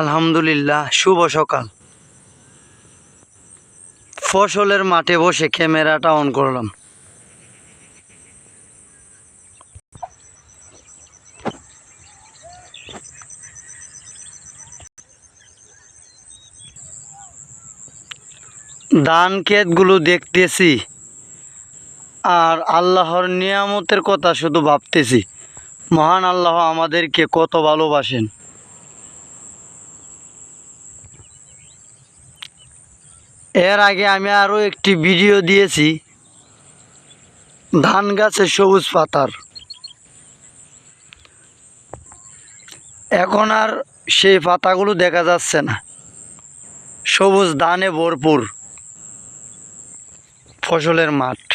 আলহামদুলিল্লাহ, শুভ সকাল। ফসলের মাঠে বসে ক্যামেরাটা অন করলাম। ধান ক্ষেতগুলো দেখতেছি, আর আল্লাহর নিয়ামতের কথা শুধু ভাবতেছি। মহান আল্লাহ আমাদেরকে কত ভালোবাসেন। এর আগে আমি আরও একটি ভিডিও দিয়েছি। ধান গাছের সবুজ পাতার। এখন আর সেই পাতাগুলো দেখা যাচ্ছে না। সবুজ ধানে ভরপুর ফসলের মাঠ।